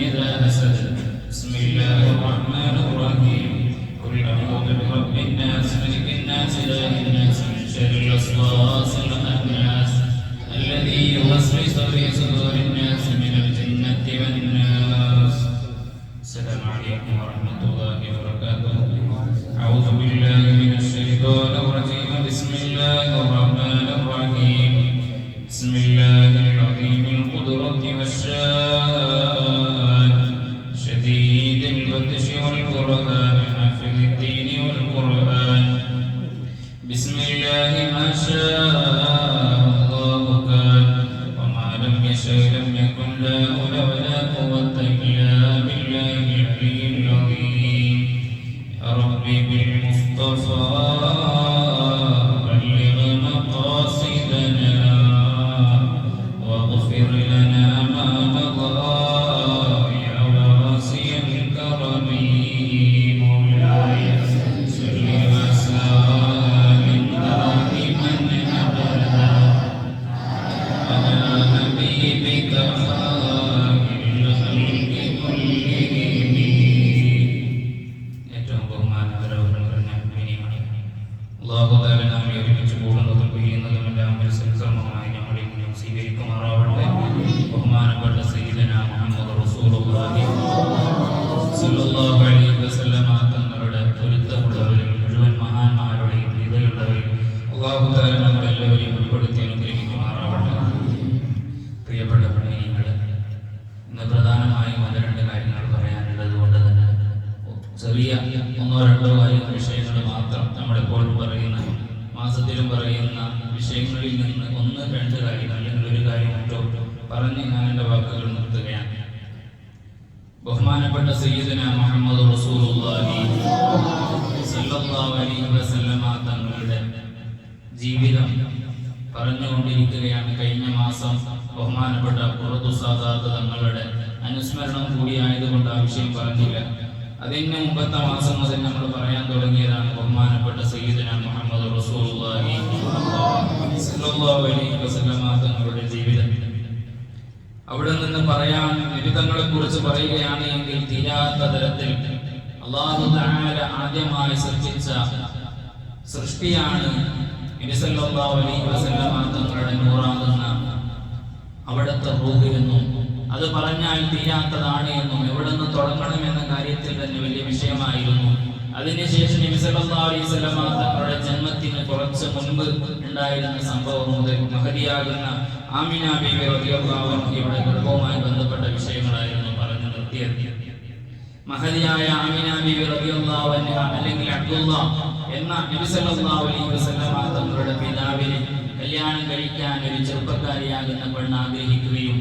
إذا حسد بسم الله الرحمن الرحيم. قل أعوذ برب الناس ملك الناس إله الناس من شر الوسواس الخناس الذي يوسوس في صدور الناس من الجنة والناس. السلام عليكم ورحمة الله وبركاته. أعوذ بالله من الشيطان الرجيم. بسم الله الرحمن الرحيم. بسم الله Oh. ഒന്നോ രണ്ടോ കാര്യം വിഷയങ്ങൾ മാത്രം നമ്മളെപ്പോഴും പറയുന്ന മാസത്തിലും പറയുന്ന വിഷയങ്ങളിൽ നിന്ന് ഒന്ന് രണ്ട് കാര്യങ്ങൾ അല്ലെങ്കിൽ ഒരു കാര്യം മറ്റോ പറഞ്ഞ് ഞാൻ എന്റെ വാക്കുകൾ നിർത്തുകയാണ്. ബഹുമാനപ്പെട്ട സയ്യിദന മുഹമ്മദ് റസൂലുള്ളാഹി അലൈഹി വസല്ലമ തങ്ങളുടെ ജീവിതം പറഞ്ഞുകൊണ്ടിരിക്കുകയാണ്. കഴിഞ്ഞ മാസം ബഹുമാനപ്പെട്ട പുറത്തു സാധാർത്ഥ തങ്ങളുടെ അനുസ്മരണം കൂടിയായതുകൊണ്ട് ആ വിഷയം പറഞ്ഞില്ല. അതിന് മുമ്പത്തെ മാസം മുതൽ നമ്മൾ പറയാൻ തുടങ്ങിയതാണ് ബഹുമാനപ്പെട്ട സയ്യിദന മുഹമ്മദ് റസൂലുള്ളാഹി സല്ലല്ലാഹു അലൈഹി വസല്ലമ തങ്ങളുടെ ജീവിതം. അവിടെ നിന്ന് പറയാൻ നിരുതങ്ങളെ കുറിച്ച് പറയുകയാണ് എങ്കിൽ തീരാത്ത തരത്തിൽ അള്ളാഹു തആല ആദ്യമായി സൃഷ്ടിച്ച സൃഷ്ടിയാണ് നബി സല്ലല്ലാഹു അലൈഹി വസല്ലമ തങ്ങളുടെ നൂറാകുന്ന അവിടുത്തെ റൂഹ് എന്നും അത് പറഞ്ഞാൽ തീരാത്തതാണ് എന്നും എവിടെ നിന്ന് തുടങ്ങണം എന്ന കാര്യത്തിൽ തന്നെ വലിയ വിഷയമായിരുന്നു. അതിനുശേഷം തങ്ങളുടെ ജന്മത്തിന് കുറച്ച് മുൻപ് ഉണ്ടായിരുന്ന സംഭവം മുതൽ മഹതിയാകുന്ന ആമിന റളിയല്ലാഹു അൻഹയുടെ ഗർഭവുമായി ബന്ധപ്പെട്ട വിഷയങ്ങളായിരുന്നു പറഞ്ഞു നിർത്തിയത്. മഹതിയായ ആമിന അൻഹ അല്ലെങ്കിൽ അബ്ദുള്ള എന്ന തങ്ങളുടെ പിതാവിനെ കല്യാണം കഴിക്കാൻ ഒരു ചെറുപ്പക്കാരിയാകുന്ന പെണ്ണ് ആഗ്രഹിക്കുകയും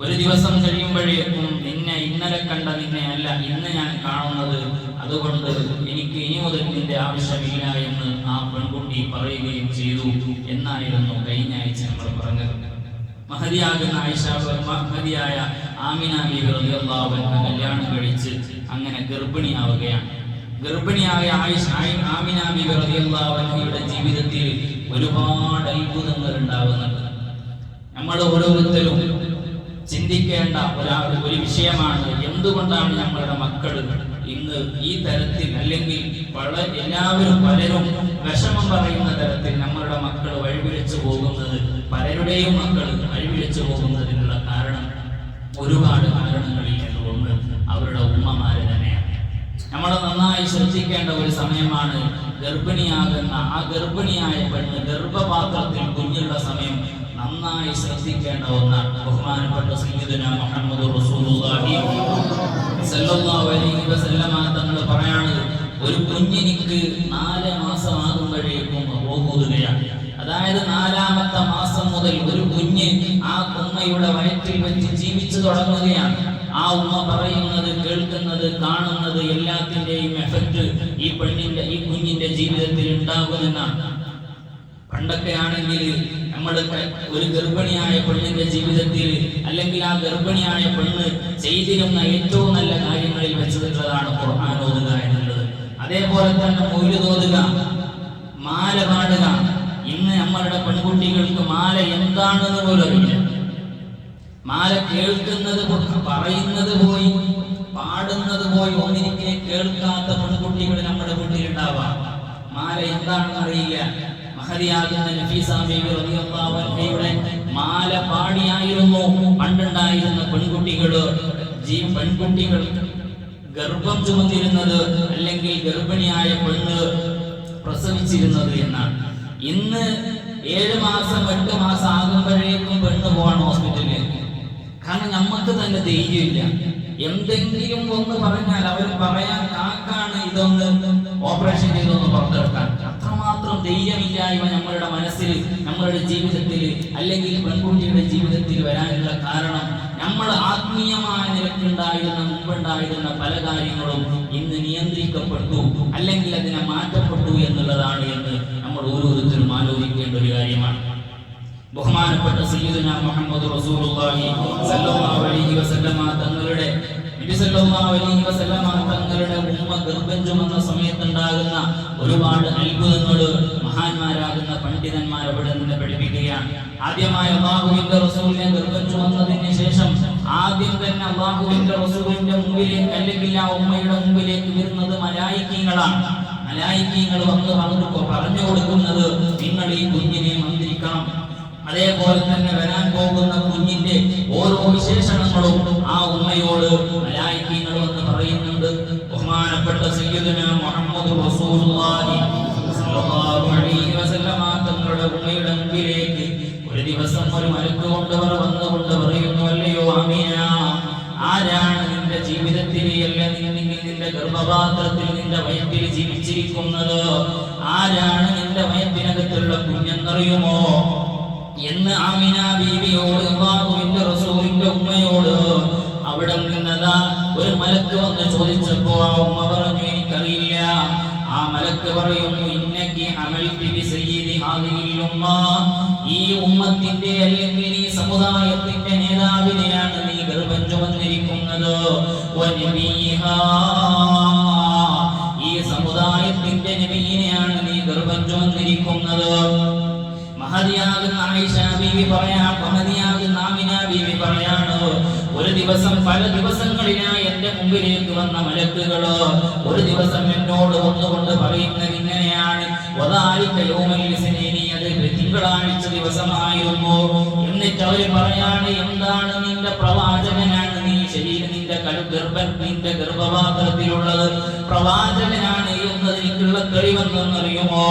ഒരു ദിവസം കഴിയുമ്പോഴേക്കും നിന്നെ ഇന്നലെ കണ്ട നിന്നെ അല്ല ഇന്ന് ഞാൻ കാണുന്നത്. അതുകൊണ്ട് എനിക്ക് ഇനി മുതൽ നിന്റെ ആവശ്യമില്ല എന്ന് ആ പെൺകുട്ടി പറയുകയും ചെയ്തു. എന്നായിരുന്നു കഴിഞ്ഞ ആഴ്ച നമ്മൾ പറഞ്ഞത്. മഹതിയാകുന്ന ആയിഷ മഹതിയായ ആമിന അൻഹ കല്യാണം കഴിച്ച് അങ്ങനെ ഗർഭിണിയാവുകയാണ്. ഗർഭിണിയായ ആയിഷ ആയി- ആമിന അൻഹയുടെ ജീവിതത്തിൽ ഒരുപാട് അത്ഭുതങ്ങൾ ഉണ്ടാവുന്നുണ്ട്. നമ്മൾ ഓരോരുത്തരും ചിന്തിക്കേണ്ട ഒരാ ഒരു വിഷയമാണ് എന്തുകൊണ്ടാണ് നമ്മളുടെ മക്കൾ ഇന്ന് ഈ തരത്തിൽ അല്ലെങ്കിൽ പല എല്ലാവരും പലരും വിഷമം പറയുന്ന തരത്തിൽ നമ്മളുടെ മക്കൾ വഴിപിഴച്ചു പോകുന്നത് പലരുടെയും മക്കൾ വഴിപിഴച്ചു പോകുന്നതിനുള്ള കാരണം ഒരുപാട് കാരണങ്ങളിൽ നിന്നുകൊണ്ട് അവരുടെ ഉമ്മമാര് തന്നെയാണ്. നമ്മൾ നന്നായി ശ്രദ്ധിക്കേണ്ട ഒരു സമയമാണ് ഗർഭിണിയാകുന്ന ആ ഗർഭിണിയായ പെണ്ണ് ഗർഭപാത്രത്തിൽ കുഞ്ഞുള്ള സമയം നന്നായി ശ്രദ്ധിക്കേണ്ട ഒന്നാണ്. ബഹുമാനപ്പെട്ട സയ്യിദുന മുഹമ്മദ് റസൂലുള്ളാഹി. സല്ലല്ലാഹു അലൈഹി വസല്ലമ തങ്ങൾ പറയാണ് ഒരു കുഞ്ഞിനിക്ക് നാല് മാസമാകുമ്പോഴേക്കും പോകുകയാണ് അതായത് നാലാമത്തെ മാസം മുതൽ ഒരു കുഞ്ഞ് ആ ഉമ്മയുടെ വയറ്റിൽ വെച്ച് ജീവിച്ചു തുടങ്ങുകയാണ്. ആ ഉമ്മ പറയുന്നത് കേൾക്കുന്നത് കാണുന്നത് എല്ലാത്തിന്റെയും എഫക്റ്റ് ഈ പെണ്ണിന്റെ ഈ കുഞ്ഞിന്റെ ജീവിതത്തിൽ ഉണ്ടാകുമെന്നാണ്. പണ്ടൊക്കെ ആണെങ്കിൽ നമ്മൾ ഒരു ഗർഭിണിയായ പെണ്ണിന്റെ ജീവിതത്തിൽ അല്ലെങ്കിൽ ആ ഗർഭിണിയായ പെണ്ണ് ചെയ്തിരുന്ന ഏറ്റവും നല്ല കാര്യങ്ങളിൽ വെച്ചിട്ടുള്ളതാണ് ഖുർആൻ ഓതുക എന്നുള്ളത്. അതേപോലെ തന്നെ മൊയ്ല് തോതുക മാല പാടുക. ഇന്ന് നമ്മളുടെ പെൺകുട്ടികൾക്ക് മാല എന്താണെന്ന് പോലും അറിയില്ല. മാല കേൾക്കുന്നത് പറയുന്നത് പോയി പാടുന്നത് പോയി ഒന്നിരിക്കെ കേൾക്കാത്ത പെൺകുട്ടികൾ നമ്മുടെ വീട്ടിലുണ്ടാവാം. മാല എന്താണെന്ന് അറിയില്ല. മഹതിയാകുന്ന നഫീസ ബീവി റളിയല്ലാഹു അൻഹയുടെ മാല പാടിയായിരുന്നു പണ്ടുണ്ടായിരുന്ന പെൺകുട്ടികൾ ജീ പെൺകുട്ടികൾ ഗർഭം ചുമന്നിരുന്നത് അല്ലെങ്കിൽ ഗർഭിണിയായ പെണ്ണ് പ്രസവിച്ചിരുന്നത് എന്നാണ്. ഇന്ന് ഏഴ് മാസം എട്ട് മാസം ആകുമ്പോഴേക്കും പെണ്ണ് പോവാണ് ഹോസ്പിറ്റലിലേക്ക്. കാരണം നമുക്ക് തന്നെ ധൈര്യമില്ല. എന്തെങ്കിലും ഒന്ന് പറഞ്ഞാൽ അവർ പറയാൻ കാക്കാണ് ഇതൊന്ന് ഓപ്പറേഷൻ ചെയ്തൊന്ന് പുറത്തെടുക്കാൻ. അത്രമാത്രം ധൈര്യമില്ലായ്മ നമ്മളുടെ മനസ്സിൽ നമ്മളുടെ ജീവിതത്തിൽ അല്ലെങ്കിൽ പെൺകുട്ടിയുടെ ജീവിതത്തിൽ വരാനുള്ള കാരണം നമ്മൾ ആത്മീയമായ നിലക്കുണ്ടായിരുന്ന മുമ്പുണ്ടായിരുന്ന പല കാര്യങ്ങളും ഇന്ന് നിയന്ത്രിക്കപ്പെട്ടു അല്ലെങ്കിൽ അതിനെ മാറ്റപ്പെട്ടു എന്നുള്ളതാണ് എന്ന് നമ്മൾ ഓരോരുത്തരും ആലോചിക്കേണ്ട ഒരു കാര്യമാണ്. ബഹുമാനപ്പെട്ട സയ്യിദുന മുഹമ്മദ് റസൂലുള്ളാഹി സല്ലല്ലാഹു അലൈഹി വസല്ലമ തങ്ങളുടെ നബി സല്ലല്ലാഹു അലൈഹി വസല്ലമ തങ്ങളുടെ ഉമ്മ ഗർഭം ചുമന്ന സമയത്തുണ്ടാകുന്ന ഒരുപാട് അത്ഭുതങ്ങൾ മഹാന്മാരാകുന്ന പണ്ഡിതന്മാർ അവിടെ നിന്ന് പഠിപ്പിക്കുകയാണ്. ആദ്യമായി അള്ളാഹുവിന്റെ റസൂലിനെ ഗർഭം ചുമന്നതിന് ശേഷം ആദ്യം തന്നെ അള്ളാഹുവിന്റെ റസൂലിന്റെ മുമ്പിലേക്ക് അല്ലെങ്കിൽ ആ ഉമ്മയുടെ മുമ്പിലേക്ക് വരുന്നത് മലായിക്കീങ്ങളാണ്. മലായിക്കീങ്ങൾ വന്ന് പറഞ്ഞു പറഞ്ഞു കൊടുക്കുന്നത് നിങ്ങൾ ഈ കുഞ്ഞിനെ മന്ത്രിക്കണം. അതേപോലെ തന്നെ വരാൻ പോകുന്ന കുഞ്ഞിന്റെ ഓരോ വിശേഷണങ്ങളും ആ ഉമ്മയോട് മലായിക്കീങ്ങൾ എന്ന് പറയുന്നുണ്ട്. ബഹുമാനപ്പെട്ട സയ്യിദുന മുഹമ്മദ് റസൂലുള്ളാഹി സ്വല്ലല്ലാഹു അലൈഹി വസല്ലമ തങ്ങളുടെ ഉമ്മയുടെ മുമ്പിലേക്ക് ഒരു ദിവസം ഒരു മലക്ക് കൊണ്ടവർ വന്നുകൊണ്ട് പറയുന്നു അല്ലയോ അമീന ആരാണ് നിന്റെ ജീവിതത്തിൽ അല്ലെങ്കിൽ നിന്റെ ഗർഭപാത്രത്തിൽ നിന്റെ വയറ്റിൽ ജീവിച്ചിരിക്കുന്നത്? ആരാണ് നിന്റെ വയറ്റിനകത്തുള്ള കുഞ്ഞെന്നറിയുമോ? എന്ന് ആമിന ബീവിയോട് അള്ളാഹുവിന്റെ റസൂലിന്റെ ഉമ്മയോട് അവിടെ നിന്നതാ ഒരു മലക്ക് വന്ന് ചോദിച്ചപ്പോ ആ ഉമ്മ പറഞ്ഞു എനിക്കറിയില്ല. ആ മലക്ക് പറയുന്നു ഇന്നക്കി അമലിപ്പിവി സയ്യിദി ഉമ്മ ഈ ഉമ്മത്തിന്റെ അല്ലെങ്കിൽ ഈ സമുദായത്തിന്റെ നേതാവിനെയാണ് നീ ഗർഭം ചുമന്നിരിക്കുന്നത്. ആയിഷ ബീവി പറയാം മഹതിയാകുന്ന ആമിന ബീവി പറയാണ്? ഒരു ദിവസം പല ദിവസങ്ങളിലായി എന്റെ മുമ്പിലേക്ക് വന്ന മലക്കുകളോ ഒരു ദിവസം എന്നോട് ഒന്നുകൊണ്ട് പറയുന്നത് ഇങ്ങനെയാണ്. തിങ്കളാഴ്ച ദിവസമായിരുന്നു. എന്നിട്ട് അവർ പറയാണ് എന്താണ് നിന്റെ പ്രവാചകനാണ് നീ ശരീരം നിന്റെ ഗർഭൻ നിന്റെ ഗർഭപാത്രത്തിലുള്ളത്? പ്രവാചകനാണ് എന്നതിനുള്ള തെളിവെന്നറിയുമോ?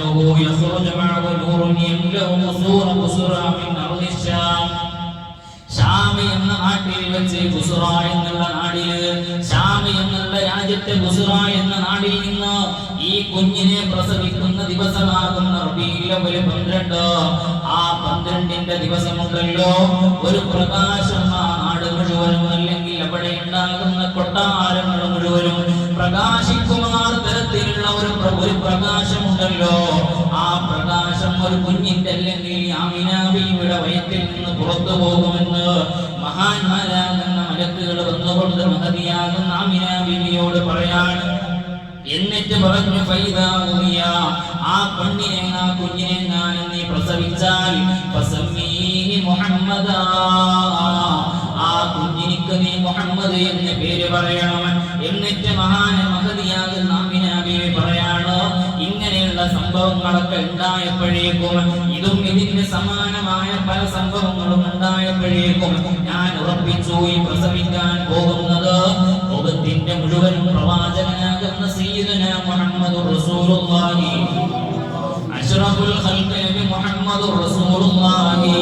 أنه يخرج معه نور يملأ قصور قصرا من أرض الشام ഷാമി എന്ന നാട്ടിൽ വെച്ച് ബുസുറ എന്നുള്ള നാടില് ഷാമി എന്നുള്ള രാജ്യത്തെ ബുസുറ എന്ന നാടിൽ നിന്ന് ഈ കുഞ്ഞിനെ പ്രസവിക്കുന്ന ദിവസമാകുന്ന റബീലവല് പന്ത്രണ്ട് ആ പന്ത്രണ്ടിന്റെ ദിവസമുണ്ടല്ലോ ഒരു പ്രകാശം ആ നാട് മുഴുവനും അല്ലെങ്കിൽ അവിടെ ഉണ്ടാകുന്ന കൊട്ടാരങ്ങൾ മുഴുവനും പ്രകാശിക്കുമാർ തരത്തിലുള്ള ഒരു പ്ര- പ്രകാശമുണ്ടല്ലോ. ആ പ്രകാശം ഒരു കുഞ്ഞിന്റെ അല്ലെങ്കിൽ ആമിനാബിയുടെ വയറ്റിൽ നിന്ന് പുറത്തു പോകുമെന്ന് മഹാന്മാരാകുന്ന മലക്കുകൾ വന്നുകൊണ്ട് മഹതിയാകുന്ന ആമിനാബിയോട് പറയാണ്. എന്നിട്ട് പറഞ്ഞു ഫൈദാ ഉമിയ. ആ പെണ്ണിനെ ആ കുഞ്ഞിനെ ഞാൻ നീ പ്രസവിച്ചാൽ മുഹമ്മദ. ആ കുഞ്ഞിനിക്ക് നീ മുഹമ്മദ് എന്ന് പേര് പറയണം. എന്നിട്ട് മഹാന സംഭവങ്ങളൊക്കെ ഉണ്ടായപ്പോഴേക്കും ഇതും ഇതിന് സമാനമായ പല സംഭവങ്ങളും ഉണ്ടായപ്പോഴേക്കും ഞാൻ ഉറപ്പിച്ചു ഈ പ്രസവിക്കാൻ പോകുന്നത് ലോകത്തിന്റെ മുഴുവനും പ്രവാചകനാകുന്ന സീതന മുഹമ്മദ് റസൂലുള്ളാഹി. നബി റസൂലുള്ളാഹി.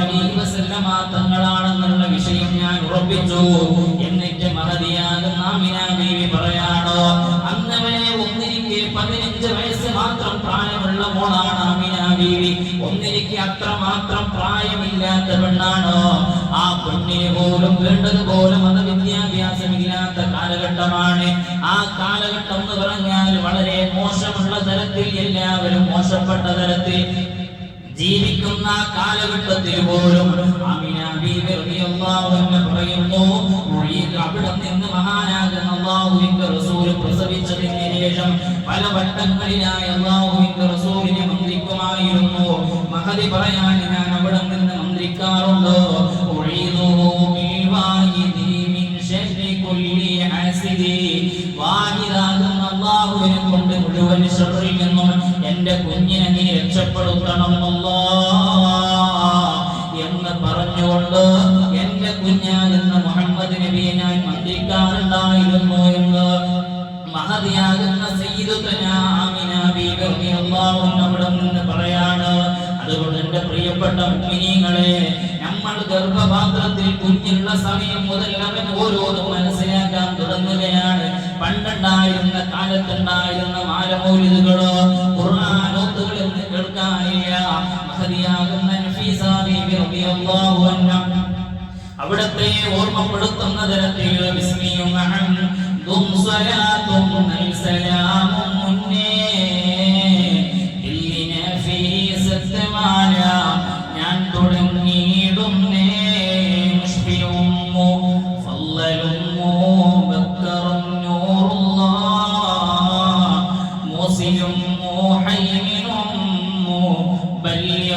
അലൈഹി വസല്ലമ തങ്ങളാണെന്നുള്ള വിഷയം ഞാൻ ഉറപ്പിച്ചു. ഒന്നിരിക്കെ അത്ര മാത്രം പ്രായമില്ലാത്ത പെണ്ണാണോ? ആ പെണ്ണിന് പോലും വേണ്ടതുപോലെ മതവിദ്യാഭ്യാസമില്ലാത്ത കാലഘട്ടമാണ്. ആ കാലഘട്ടം എന്ന് പറഞ്ഞാൽ വളരെ മോശമുള്ള തരത്തിൽ എല്ലാവരും മോശപ്പെട്ട തരത്തിൽ ജീവിക്കുന്ന കാലഘട്ടത്തിൽ പോലും പറയുന്നു അവിടെ നിന്ന് മഹാനാകുന്ന റസൂൽ പ്രസവിച്ചതിന് ശേഷം പല വട്ടങ്ങളിലായി അള്ളാഹുവിന്റെ റസൂലിനെ മഹദി പറയാൻ ഞാൻ അവിടെ നിന്ന് മന്ത്രിക്കാറുണ്ടോ അല്ലാഹുവിനെ കൊണ്ട് മുഴുവൻ ഷർറിൽ നിന്നും എന്റെ കുഞ്ഞിനെ നീ രക്ഷപ്പെടുത്തണം എന്ന് പറഞ്ഞുകൊണ്ട് എന്റെ കുഞ്ഞാകുന്ന മുഹമ്മദ് നബിയെ ഞാൻ മന്ത്രിക്കാറുണ്ടായിരുന്നു എന്ന് മഹതിയാകുന്ന പ്രിയപ്പെട്ട നമ്മൾ ഗർഭപാത്രത്തിൽ കുഞ്ഞുള്ള സമയം മുതൽ അവൻ ഓരോന്നും മനസ്സിലാക്കാൻ തുടങ്ങുകയാണ്. പണ്ടുണ്ടായിരുന്ന കാലത്തുണ്ടായിരുന്ന മാലമൗലിദുകളോ ഖുർആാനോത്തുകൾ കേൾക്കാനില്ല. മഹതിയാകുന്ന അവിടത്തെ ഓർമ്മപ്പെടുത്തുന്ന തരത്തിൽ ദും മുന്നേ.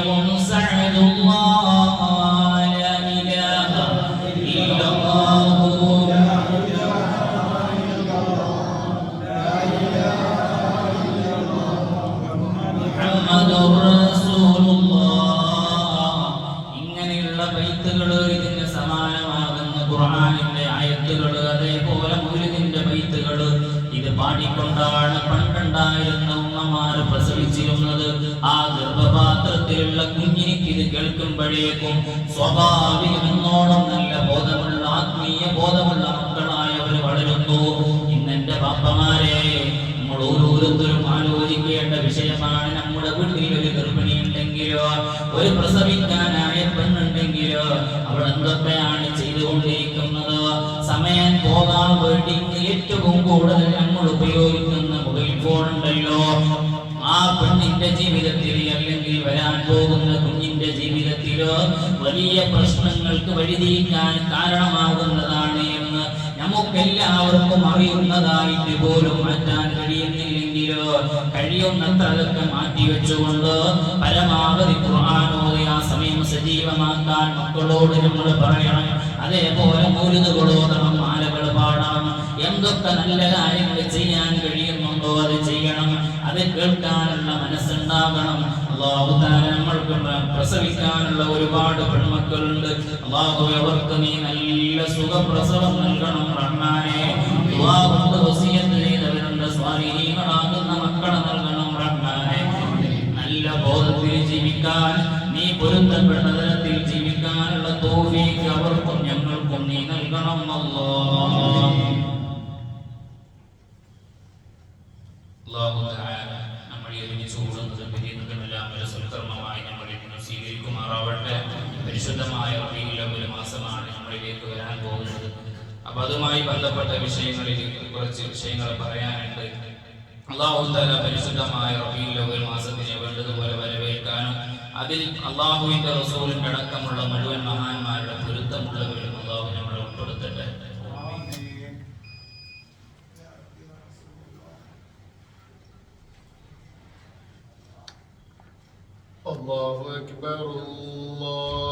Vamos nos പാടിക്കൊണ്ടാണ് പണ്ടുണ്ടായിരുന്ന ഉമ്മമാര് പ്രസവിച്ചിരുന്നത്. ആ ഗർഭപാത്രത്തിലുള്ള കുഞ്ഞിനിക്ക് ഇത് കേൾക്കുമ്പോഴേക്കും സ്വാഭാവികമെന്നോണം നല്ല ബോധമുള്ള ആത്മീയ ബോധമുള്ള മക്കളായവർ വളരുന്നു. ഇന്നെന്റെ പാപ്പമാരെ നമ്മൾ ഓരോരുത്തരും ആലോചിക്കേണ്ട വിഷയമാണ്. നമ്മുടെ വീട്ടിൽ ഒരു ഗർഭിണി ഉണ്ടെങ്കിലോ ഒരു പ്രസവിക്കാനായ പെണ്ണുണ്ടെങ്കിലോ അവൾ എന്തൊക്കെയാണ് ചെയ്തുകൊണ്ടിരിക്കുന്നത്? സമയം പോകാൻ വേണ്ടി ഏറ്റവും കൂടുതൽ നമ്മൾ ഉപയോഗിക്കുന്ന മൊബൈൽ ഫോൺ ഉണ്ടല്ലോ. ആ പെണ്ണിന്റെ ജീവിതത്തിൽ അല്ലെങ്കിൽ വരാൻ പോകുന്ന കുഞ്ഞിന്റെ ജീവിതത്തിലോ വലിയ പ്രശ്നങ്ങൾക്ക് വഴിതിരിക്കാൻ കാരണമാകുന്നതാണ് എന്ന് നമുക്കെല്ലാവർക്കും അറിയുന്നതായിട്ട് പോലും മാറ്റാൻ കഴിയുന്നില്ലെങ്കിലോ കഴിയുന്നത്ര അതൊക്കെ മാറ്റിവെച്ചുകൊണ്ട് പരമാവധി ഖുർആാനോദി ആ സമയം സജീവമാക്കാൻ മക്കളോട് നമ്മൾ പറയണം. അതേപോലെ മൗലിദുകളോദണം മാലകൾ പാടണം. എന്തൊക്കെ നല്ല കാര്യങ്ങൾ ചെയ്യാൻ കഴിയുന്നുണ്ടോ അത് ചെയ്യണം. അത് കേൾക്കാനുള്ള മനസ്സുണ്ടാകണം. നമ്മൾക്ക് പ്രസവിക്കാനുള്ള ഒരുപാട് പെൺമക്കളുണ്ട്. അള്ളാഹു അവർക്ക് നീ നല്ല സുഖപ്രസവം നൽകണം റഹ്മാനെ. കൊണ്ട് സ്വാധീനങ്ങളാകുന്ന മക്കളെ നൽകണം റഹ്മാനെ. നല്ല ബോധത്തിൽ ജീവിക്കാൻ പൊരുത്തപ്പെട്ട തരത്തിൽ ജീവിക്കാനുള്ള തോഫീക്ക് അവർക്കും ഞങ്ങൾക്കും നീ നൽകണം നമ്മളെ ഒരുമിച്ച് കൂടുന്നത് പിരിയുന്നതുമെല്ലാം ഒരു സൽക്കർമ്മമായി നമ്മളിൽ സ്വീകരിക്കുമാറാവട്ടെ. പരിശുദ്ധമായ അവ്വൽ മാസമാണ് നമ്മളിലേക്ക് വരാൻ പോകുന്നത്. അപ്പൊ അതുമായി ബന്ധപ്പെട്ട വിഷയങ്ങളിൽ കുറച്ച് വിഷയങ്ങൾ പറയാനുണ്ട്. അള്ളാഹു തആല പരിശുദ്ധമായ റബീഉൽ അവ്വൽ മാസത്തിനെ വേണ്ടതുപോലെ വരവേൽക്കാനും അതിൽ അള്ളാഹുവിന്റെ റസൂലിന്റെ അടക്കമുള്ള മുഴുവൻ മഹാന്മാരുടെ പൊരുത്തമുള്ളവരും അള്ളാഹു നമ്മളെ ഉൾപ്പെടുത്തട്ടെ الله أكبر الله